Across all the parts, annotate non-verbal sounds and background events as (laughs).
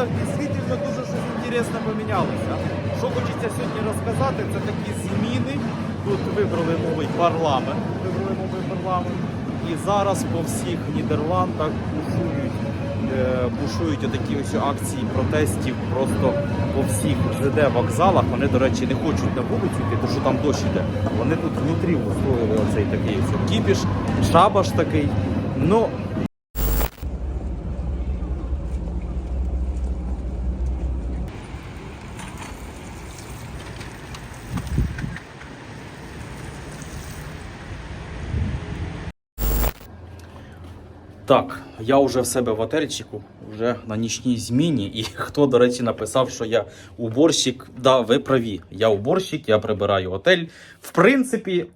Нідерландах дійсно дуже щось інтересне помінялося. Що хочеться сьогодні розказати, це такі зміни. Тут вибрали новий парламент. Вибрали новий парламент. І зараз по всіх Нідерландах бушують е, бушують отакі ось акції протестів просто по всіх ЖД вокзалах. Вони, до речі, не хочуть на вулицю йти, тому що там дощ іде. Вони тут внутрі устроїли оцей такий ось кіпіш, шабаш такий. Ну, Так, я вже в себе в отельчику, вже на нічній зміні. І (laughs) хто, до речі, написав, що я уборщик. Да, ви праві. Я уборщик, я прибираю отель. В принципі,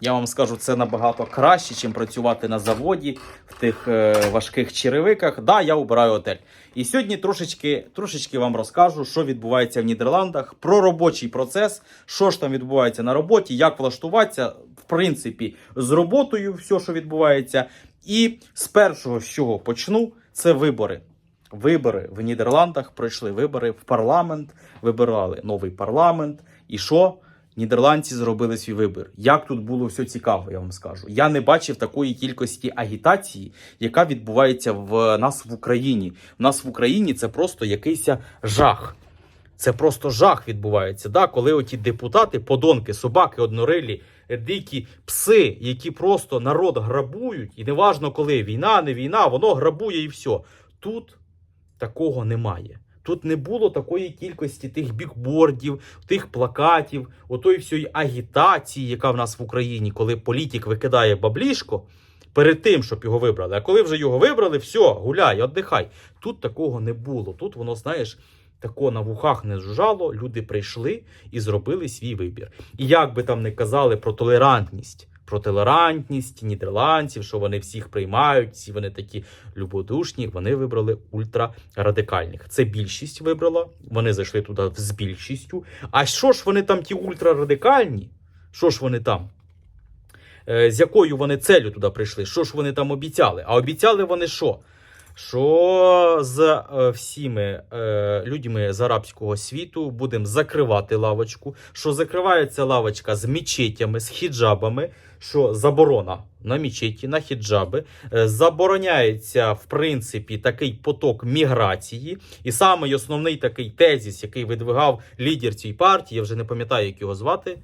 я вам скажу, це набагато краще, ніж працювати на заводі в тих е, важких черевиках. Да, я убираю отель. І сьогодні трошечки, трошечки вам розкажу, що відбувається в Нідерландах, про робочий процес, що ж там відбувається на роботі, як влаштуватися, в принципі, з роботою, все, що відбувається. І з першого, з чого почну, це вибори. Вибори в Нідерландах пройшли вибори в парламент, вибирали новий парламент. І що? Нідерландці зробили свій вибір. Як тут було все цікаво, я вам скажу. Я не бачив такої кількості агітації, яка відбувається в нас в Україні. В нас в Україні це просто якийсь жах. Це просто жах відбувається. Да? Коли оті депутати, подонки, собаки, однорилі, дикі пси, які просто народ грабують, і неважно коли війна, не війна, воно грабує і все. Тут такого немає. Тут не було такої кількості тих бікбордів, тих плакатів, отої всієї агітації, яка в нас в Україні, коли політик викидає баблішко перед тим, щоб його вибрали. А коли вже його вибрали, все, гуляй, віддихай. Тут такого не було. Тут воно, знаєш, тако на вухах не жужжало, люди прийшли і зробили свій вибір. І як би там не казали про толерантність, про толерантність нідерландців, що вони всіх приймають, всі вони такі любодушні, вони вибрали ультрарадикальних. Це більшість вибрала, вони зайшли туди з більшістю. А що ж вони там, ті ультрарадикальні? Що ж вони там? Е, З якою вони целью туди прийшли? Що ж вони там обіцяли? А обіцяли вони що? Що з е, всіми е, людьми з арабського світу будемо закривати лавочку, що закривається лавочка з мечетями, з хіджабами, що заборона на мечеті, на хіджаби, е, забороняється в принципі такий поток міграції. І самий основний такий тезіс, який видвигав лідер цієї партії, я вже не пам'ятаю, як його звати.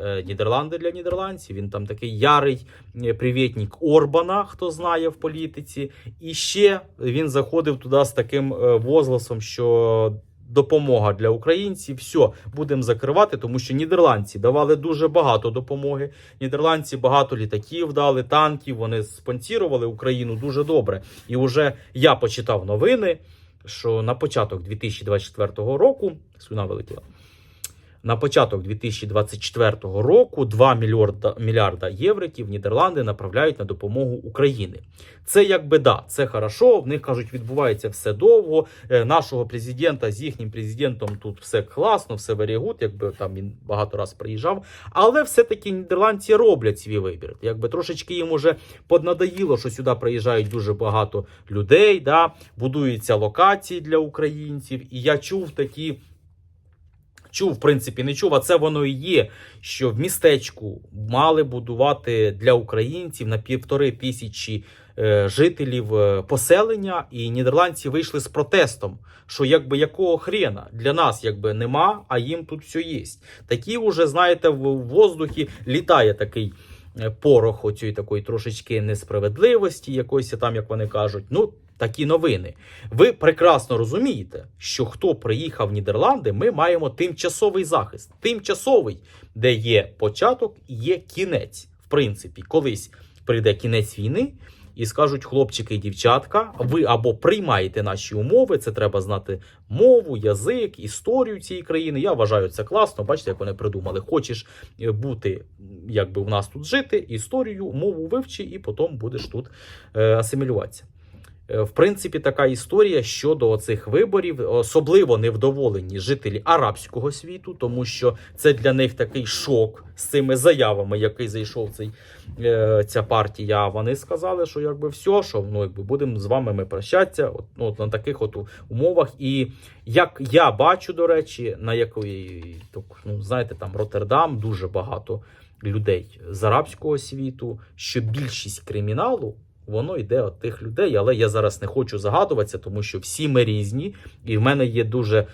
Е, Нідерланди для нідерландців. Він там такий ярий е, привітник Орбана, хто знає в політиці. І ще він заходив туди з таким е, возгласом, що. Допомога для українців, все будемо закривати, тому що нідерландці давали дуже багато допомоги. Нідерландці багато літаків дали, танків. Вони спонсірували Україну дуже добре. І вже я почитав новини, що на початок 2024 року слюна вилетіла. На початок 2024 року 2 мільярда, мільярда євриків Нідерланди направляють на допомогу Україні. Це якби да, це хорошо. В них кажуть, відбувається все довго. Е, нашого президента з їхнім президентом тут все класно, все good, якби там він багато раз приїжджав. Але все-таки нідерландці роблять свій вибір. Якби трошечки їм уже поднадоїло, що сюди приїжджають дуже багато людей. Да, будуються локації для українців. І я чув такі чув, в принципі, не чув, а це воно і є. Що в містечку мали будувати для українців на півтори тисячі е, жителів е, поселення, і нідерландці вийшли з протестом. Що якби якого хрена для нас якби нема, а їм тут все є. Такі вже, знаєте, в воздухі літає такий. е, Порох оцієї такої трошечки несправедливості, якоїсь там, як вони кажуть. Ну, такі новини. Ви прекрасно розумієте, що хто приїхав в Нідерланди, ми маємо тимчасовий захист. Тимчасовий, де є початок і є кінець. В принципі, колись прийде кінець війни. І скажуть хлопчики і дівчатка, ви або приймаєте наші умови, це треба знати мову, язик, історію цієї країни. Я вважаю це класно. Бачите, як вони придумали. Хочеш е, бути, якби в нас тут жити, історію, мову вивчи, і потім будеш тут е, асимілюватися. Е, В принципі, така історія щодо цих виборів, особливо невдоволені жителі арабського світу, тому що це для них такий шок з цими заявами, який зайшов цей, е, ця партія. Вони сказали, що якби все, що ну якби будемо з вами ми прощатися, от, ну, от на таких от умовах. І як я бачу, до речі, на якої ну знаєте, там Роттердам дуже багато людей з арабського світу, що більшість криміналу воно йде від тих людей. Але я зараз не хочу загадуватися, тому що всі ми різні, і в мене є дуже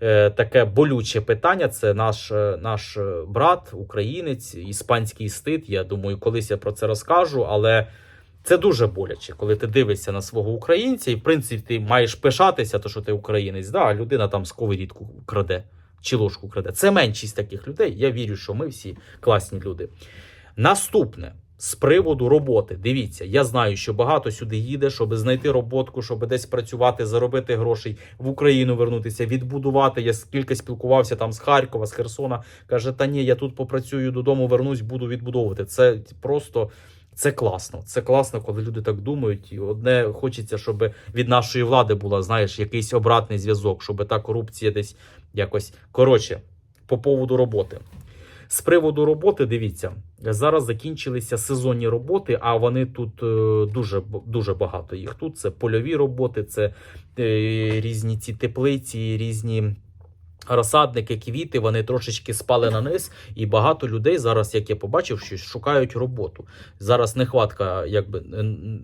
е, таке болюче питання. Це наш, е, наш е, брат, українець, іспанський стид. Я думаю, колись я про це розкажу, але. Це дуже боляче, коли ти дивишся на свого українця, і в принципі ти маєш пишатися, то що ти українець. Да, а людина там сковорідку краде чи ложку краде. Це меншість таких людей. Я вірю, що ми всі класні люди. Наступне з приводу роботи. Дивіться, я знаю, що багато сюди їде, щоб знайти роботку, щоб десь працювати, заробити грошей в Україну вернутися, відбудувати. Я скільки спілкувався там з Харкова, з Херсона. Каже, та ні, я тут попрацюю додому, вернусь, буду відбудовувати. Це просто. Це класно. Це класно, коли люди так думають. І одне хочеться, щоб від нашої влади була, знаєш, якийсь обратний зв'язок, щоб та корупція десь якось коротше по поводу роботи. З приводу роботи, дивіться, зараз закінчилися сезонні роботи, а вони тут е, дуже дуже багато їх. Тут це польові роботи, це е, різні ці теплиці, різні. Розсадники, квіти, вони трошечки спали на низ, і багато людей зараз, як я побачив, що шукають роботу. Зараз нехватка, якби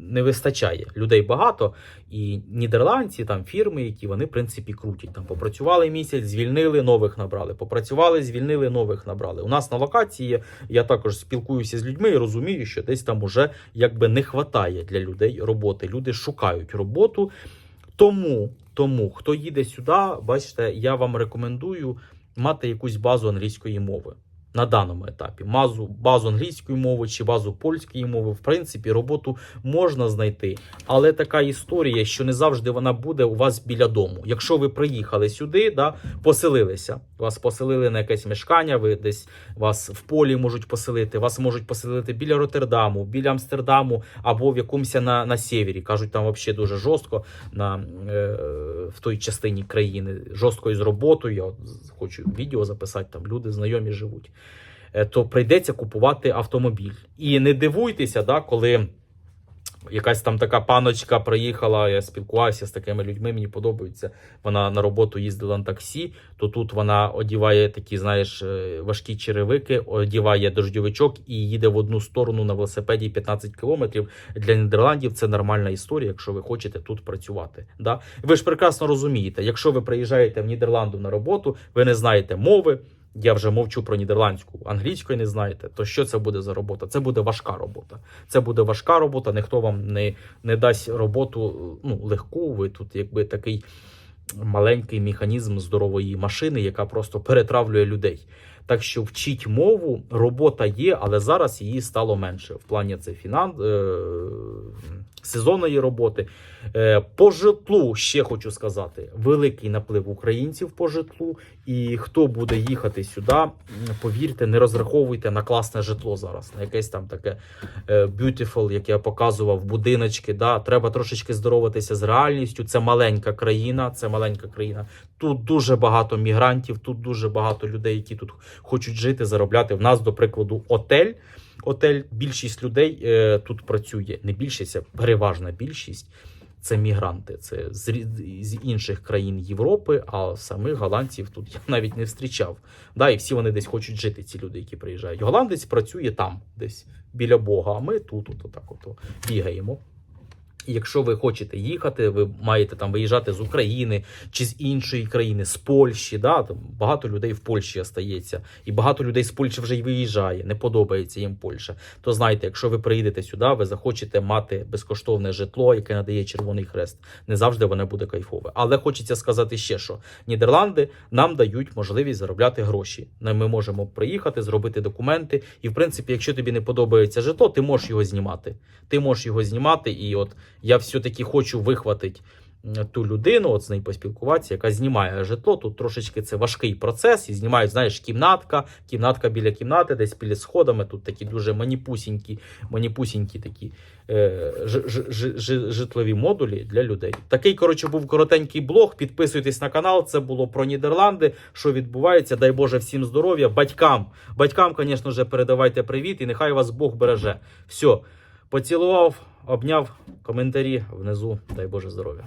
не вистачає. Людей багато, і нідерландці, там фірми, які вони в принципі крутять. Там попрацювали місяць, звільнили, нових набрали. Попрацювали, звільнили, нових набрали. У нас на локації я також спілкуюся з людьми і розумію, що десь там уже якби не вистачає для людей роботи. Люди шукають роботу. Тому, тому, хто їде сюди, бачите, я вам рекомендую мати якусь базу англійської мови на даному етапі. Базу, базу англійської мови чи базу польської мови, в принципі, роботу можна знайти. Але така історія, що не завжди вона буде у вас біля дому. Якщо ви приїхали сюди, да, поселилися, вас поселили на якесь мешкання, ви десь вас в полі можуть поселити, вас можуть поселити біля Роттердаму, біля Амстердаму або в якомусь на, на севері. Кажуть, там взагалі дуже жорстко на, е, в той частині країни. Жорстко із роботою. Я хочу відео записати, там люди знайомі живуть. Е, то прийдеться купувати автомобіль. І не дивуйтеся, да, коли якась там така паночка приїхала, я спілкувався з такими людьми, мені подобається. Вона на роботу їздила на таксі, то тут вона одіває такі, знаєш, е, важкі черевики, одіває дождьовичок і їде в одну сторону на велосипеді 15 кілометрів. Для Нідерландів це нормальна історія, якщо ви хочете тут працювати. Да? Ви ж прекрасно розумієте, якщо ви приїжджаєте в Нідерланду на роботу, ви не знаєте мови. Я вже мовчу про нідерландську, англійської не знаєте, то що це буде за робота? Це буде важка робота. Це буде важка робота. Ніхто вам не не дасть роботу ну, легку. Ви тут, якби такий маленький механізм здорової машини, яка просто перетравлює людей. Так що вчіть мову, робота є, але зараз її стало менше. В плані це фінанс е, сезонної роботи. Е, По житлу ще хочу сказати: великий наплив українців по житлу. І хто буде їхати сюди, повірте, не розраховуйте на класне житло зараз, на якесь там таке е, beautiful, як я показував, будиночки. Да? Треба трошечки здороватися з реальністю. Це маленька країна, це маленька країна. Тут дуже багато мігрантів, тут дуже багато людей, які тут хочуть жити, заробляти. В нас, до прикладу, отель. Отель, більшість людей е, тут працює. Не більшість, а переважна більшість. Це мігранти, це з, з інших країн Європи, а самих голландців тут я (laughs) навіть не зустрічав. Да, І всі вони десь хочуть жити, ці люди, які приїжджають. Голландець працює там, десь біля Бога, а ми тут от, отак от, бігаємо. Якщо ви хочете їхати, ви маєте там виїжджати з України чи з іншої країни, з Польщі. Да? Там багато людей в Польщі остається, і багато людей з Польщі вже й виїжджає. Не подобається їм Польща. То знайте, якщо ви приїдете сюди, ви захочете мати безкоштовне житло, яке надає Червоний Хрест. Не завжди воно буде кайфове. Але хочеться сказати ще, що Нідерланди нам дають можливість заробляти гроші. Ми можемо приїхати, зробити документи. І в принципі, якщо тобі не подобається житло, ти можеш його знімати. Ти можеш його знімати і от. Я все-таки хочу вихватити ту людину, от з нею поспілкуватися, яка знімає житло. Тут трошечки це важкий процес, і знімають, знаєш, кімнатка, кімнатка біля кімнати, десь біля сходами. Тут такі дуже маніпусінькі, маніпусінькі такі е, ж, ж, ж, ж, житлові модулі для людей. Такий, коротше, був коротенький блог. Підписуйтесь на канал. Це було про Нідерланди. Що відбувається? Дай Боже всім здоров'я. Батькам, батькам, звісно передавайте привіт і нехай вас Бог береже. Все, поцілував, обняв. Коментарі внизу. Дай Боже здоров'я.